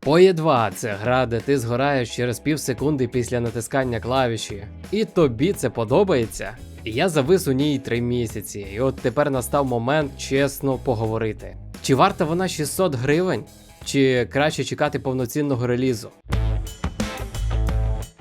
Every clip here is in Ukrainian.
Поє 2 це гра, де ти згораєш через пів секунди після натискання клавіші. І тобі це подобається. Я завис у ній три місяці, і от тепер настав момент чесно поговорити. Чи варта вона 600 гривень, чи краще чекати повноцінного релізу?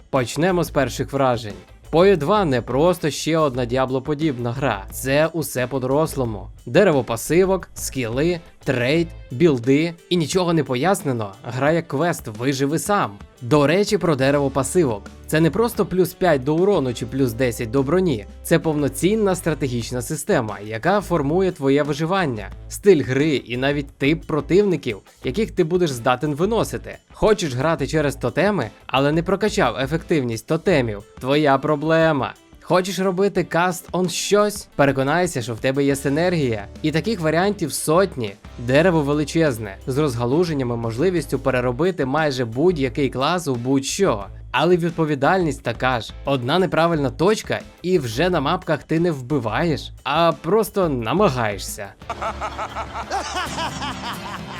Почнемо з перших вражень. Поє 2 не просто ще одна діаблоподібна гра, це усе по-дорослому. Дерево пасивок, скіли, трейд, білди і нічого не пояснено. Гра як квест, виживи сам. До речі, про дерево пасивок. Це не просто плюс 5 до урону чи плюс 10 до броні. Це повноцінна стратегічна система, яка формує твоє виживання, стиль гри і навіть тип противників, яких ти будеш здатен виносити. Хочеш грати через тотеми, але не прокачав ефективність тотемів. Твоя проблема. Хочеш робити каст он щось? Переконайся, що в тебе є синергія. І таких варіантів сотні. Дерево величезне, з розгалуженнями можливістю переробити майже будь-який клас у будь-що. Але відповідальність така ж: одна неправильна точка, і вже на мапках ти не вбиваєш, а просто намагаєшся.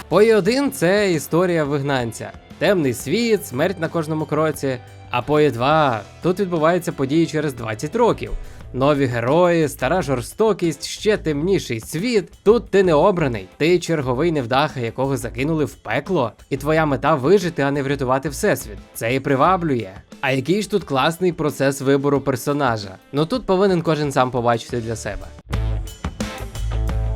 Пої 1 це історія вигнанця. Темний світ, смерть на кожному кроці. А Пої 2 тут відбуваються події через 20 років. Нові герої, стара жорстокість, ще темніший світ. Тут ти не обраний, ти черговий невдаха, якого закинули в пекло, і твоя мета вижити, а не врятувати всесвіт. Це і приваблює. А який ж тут класний процес вибору персонажа? Ну тут повинен кожен сам побачити для себе.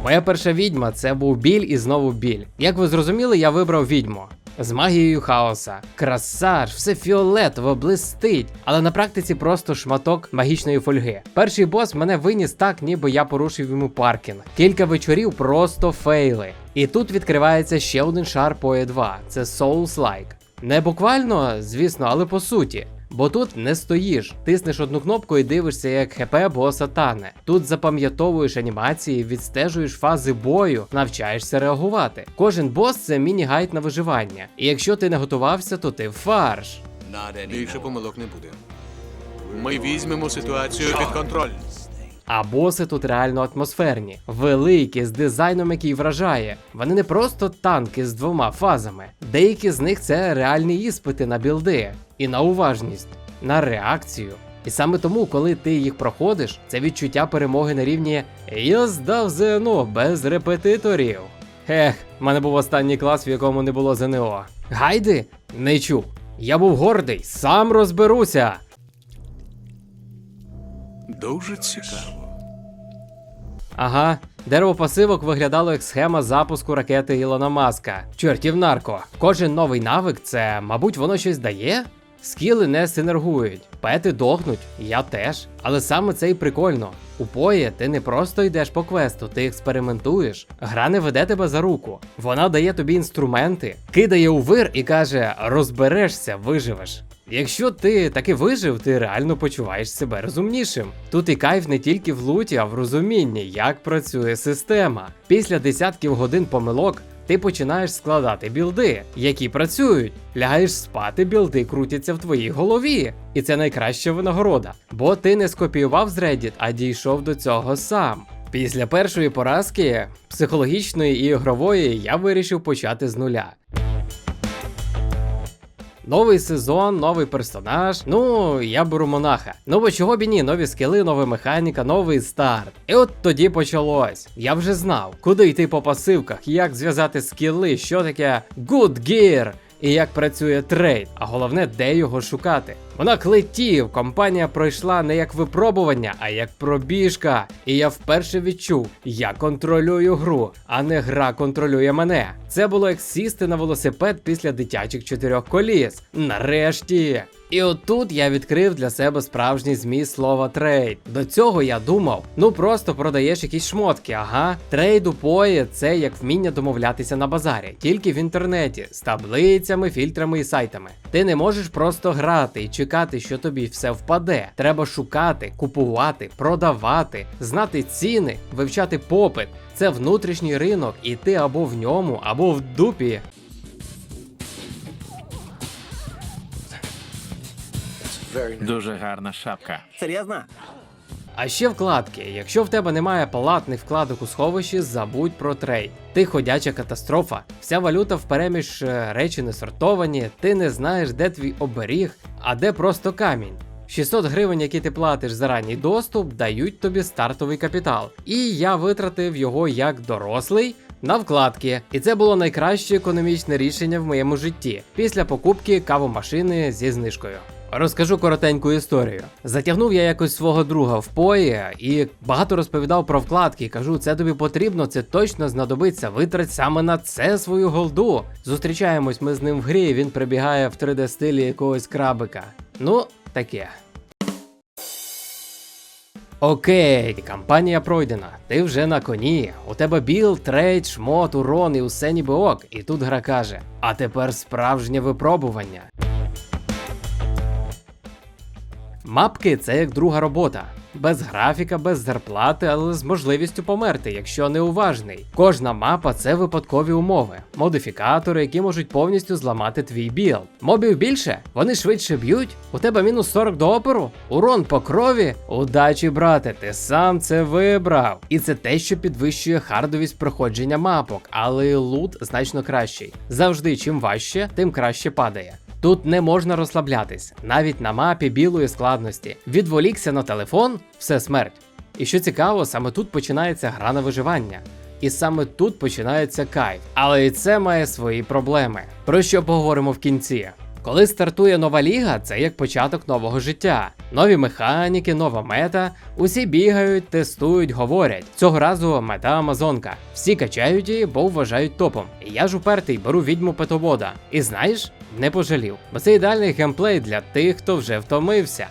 Моя перша відьма це був біль і знову біль. Як ви зрозуміли, я вибрав відьму. З магією хаоса. Красаж, все фіолетово, блистить, але на практиці просто шматок магічної фольги. Перший бос мене виніс так, ніби я порушив йому паркінг. Кілька вечорів просто фейли. І тут відкривається ще один шар Poe 2 це Souls-like. Не буквально, звісно, але по суті. Бо тут не стоїш, тиснеш одну кнопку і дивишся, як ХП боса тане. Тут запам'ятовуєш анімації, відстежуєш фази бою, навчаєшся реагувати. Кожен бос це міні-гайд на виживання. І якщо ти не готувався, то ти фарш. Більше помилок не буде. Ми візьмемо ситуацію під контроль. А боси тут реально атмосферні, великі, з дизайном, який вражає. Вони не просто танки з двома фазами. Деякі з них це реальні іспити на білди, і на уважність, на реакцію. І саме тому, коли ти їх проходиш, це відчуття перемоги на рівні Я здав ЗНО без репетиторів. Ех, в мене був останній клас, в якому не було ЗНО. Гайди? Не чув. Я був гордий, сам розберуся. Дуже цікаво. Ага, дерево пасивок виглядало як схема запуску ракети Ілона Маска. Чортів нарко. Кожен новий навик це, мабуть, воно щось дає? Скіли не синергують, пети дохнуть, я теж. Але саме це і прикольно. У пої ти не просто йдеш по квесту, ти експериментуєш. Гра не веде тебе за руку. Вона дає тобі інструменти, кидає у вир і каже: розберешся, виживеш. Якщо ти таки вижив, ти реально почуваєш себе розумнішим. Тут і кайф не тільки в луті, а в розумінні, як працює система. Після десятків годин помилок ти починаєш складати білди, які працюють. Лягаєш спати, білди крутяться в твоїй голові. І це найкраща винагорода. Бо ти не скопіював з Reddit, а дійшов до цього сам. Після першої поразки, психологічної і ігрової, я вирішив почати з нуля. Новий сезон, новий персонаж. Ну, я беру монаха. Ну бо чого б і ні, нові скіли, нова механіка, новий старт. І от тоді почалось. Я вже знав, куди йти по пасивках, як зв'язати скіли, що таке good gear. І як працює трейд, а головне, де його шукати. Вона клетів, компанія пройшла не як випробування, а як пробіжка. І я вперше відчув, я контролюю гру, а не гра контролює мене. Це було як сісти на велосипед після дитячих чотирьох коліс. Нарешті. І отут я відкрив для себе справжній зміст слова трейд. До цього я думав, ну просто продаєш якісь шмотки, ага. Трейд у пої це як вміння домовлятися на базарі, тільки в інтернеті, з таблицями, фільтрами і сайтами. Ти не можеш просто грати і чекати, що тобі все впаде. Треба шукати, купувати, продавати, знати ціни, вивчати попит. Це внутрішній ринок, і ти або в ньому, або в дупі. Дуже гарна шапка. Серйозно? А ще вкладки. Якщо в тебе немає платних вкладок у сховищі, забудь про трейд. Ти ходяча катастрофа. Вся валюта впереміж е, речі не сортовані, ти не знаєш, де твій оберіг, а де просто камінь. 600 гривень, які ти платиш за ранній доступ, дають тобі стартовий капітал. І я витратив його як дорослий на вкладки. І це було найкраще економічне рішення в моєму житті після покупки кавомашини зі знижкою. Розкажу коротеньку історію. Затягнув я якось свого друга в пої і багато розповідав про вкладки. Кажу, це тобі потрібно, це точно знадобиться. Витрать саме на це свою голду. Зустрічаємось ми з ним в грі. Він прибігає в 3D стилі якогось крабика. Ну, таке. Окей, кампанія пройдена. Ти вже на коні. У тебе біл, трейд, шмот, урон і усе ніби ок. І тут гра каже: а тепер справжнє випробування. Мапки це як друга робота. Без графіка, без зарплати, але з можливістю померти, якщо неуважний. Кожна мапа це випадкові умови, модифікатори, які можуть повністю зламати твій білд. Мобів більше, вони швидше б'ють. У тебе мінус 40 до опору, урон по крові. Удачі, брате, ти сам це вибрав. І це те, що підвищує хардовість проходження мапок, але лут значно кращий. Завжди, чим важче, тим краще падає. Тут не можна розслаблятись, навіть на мапі білої складності. Відволікся на телефон, все смерть. І що цікаво, саме тут починається гра на виживання. І саме тут починається кайф. Але і це має свої проблеми. Про що поговоримо в кінці. Коли стартує нова ліга, це як початок нового життя. Нові механіки, нова мета. Усі бігають, тестують, говорять. Цього разу мета Амазонка. Всі качають її, бо вважають топом. Я ж упертий беру відьму Петовода. І знаєш, не пожалів, бо це ідеальний геймплей для тих, хто вже втомився.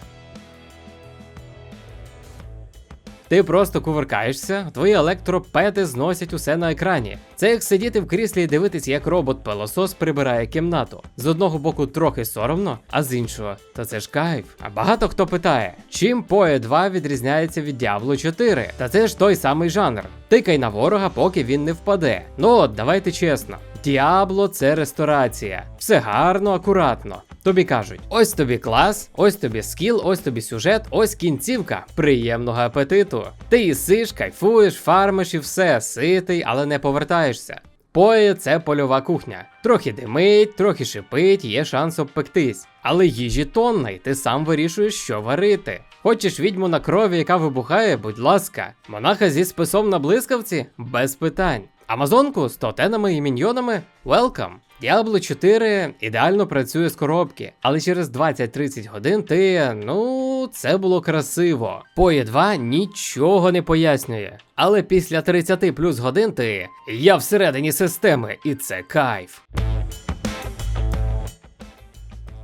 Ти просто кувыркаєшся, твої електропети зносять усе на екрані. Це як сидіти в кріслі і дивитись, як робот-пилосос прибирає кімнату. З одного боку трохи соромно, а з іншого, то це ж кайф. А багато хто питає, чим PoE 2 відрізняється від Diablo 4? Та це ж той самий жанр. Тикай на ворога, поки він не впаде. Ну от, давайте чесно. Діабло це ресторація. Все гарно, акуратно. Тобі кажуть: ось тобі клас, ось тобі скіл, ось тобі сюжет, ось кінцівка. Приємного апетиту. Ти їсиш, кайфуєш, фармиш і все, ситий, але не повертаєшся. Пої це польова кухня. Трохи димить, трохи шипить, є шанс обпектись. Але їжі тонна, і ти сам вирішуєш, що варити. Хочеш відьму на крові, яка вибухає, будь ласка. Монаха зі списом на блискавці? Без питань. Амазонку з тотенами і міньйонами? Welcome! Diablo 4 ідеально працює з коробки, але через 20-30 годин ти. ну, це було красиво. Поє 2 нічого не пояснює. Але після 30 плюс годин ти. Я всередині системи, і це кайф.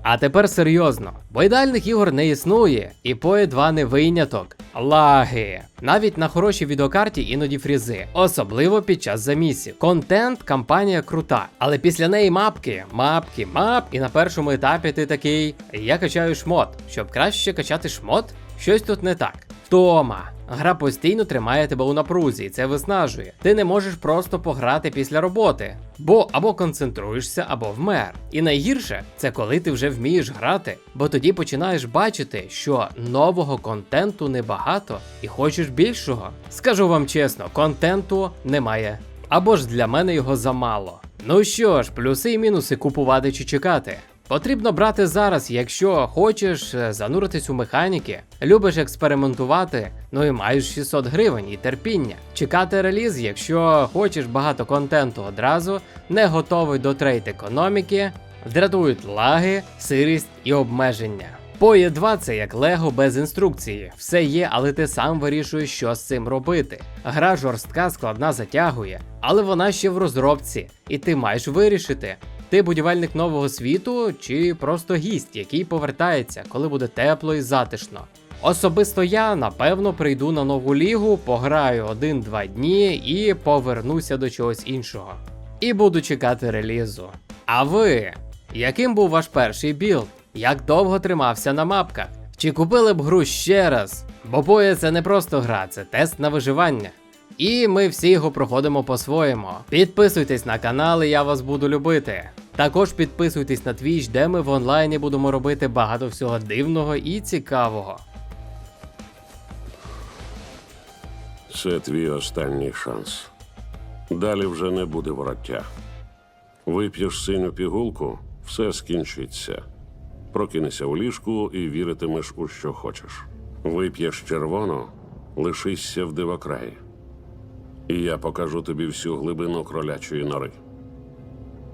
А тепер серйозно, бо ідеальних ігор не існує, і PoE 2 не виняток. Лаги. Навіть на хорошій відеокарті іноді фрізи, особливо під час замісів. Контент, кампанія крута, але після неї мапки, мапки, мап, і на першому етапі ти такий: я качаю шмот. Щоб краще качати шмот, щось тут не так. Тома. Гра постійно тримає тебе у напрузі, і це виснажує. Ти не можеш просто пограти після роботи, бо або концентруєшся, або вмер. І найгірше це коли ти вже вмієш грати, бо тоді починаєш бачити, що нового контенту небагато і хочеш більшого. Скажу вам чесно, контенту немає. Або ж для мене його замало. Ну що ж, плюси і мінуси купувати чи чекати. Потрібно брати зараз, якщо хочеш е, зануритись у механіки, любиш експериментувати, ну і маєш 600 гривень і терпіння. Чекати реліз, якщо хочеш багато контенту одразу, не готовий до трейд економіки, дратують лаги, сирість і обмеження. Поє 2 це як Лего без інструкції. Все є, але ти сам вирішуєш, що з цим робити. Гра жорстка, складна затягує, але вона ще в розробці, і ти маєш вирішити. Ти будівельник нового світу чи просто гість, який повертається, коли буде тепло і затишно. Особисто я напевно прийду на нову лігу, пограю один-два дні і повернуся до чогось іншого. І буду чекати релізу. А ви, яким був ваш перший білд? Як довго тримався на мапках? Чи купили б гру ще раз? Бо боє це не просто гра, це тест на виживання. І ми всі його проходимо по-своєму. Підписуйтесь на канал, і я вас буду любити. Також підписуйтесь на Twitch, де ми в онлайні будемо робити багато всього дивного і цікавого. Це твій останній шанс. Далі вже не буде вороття. Вип'єш синю пігулку, все скінчиться. Прокинешся у ліжку і віритимеш у що хочеш. Вип'єш червону, лишишся в дивокраї. І я покажу тобі всю глибину кролячої нори.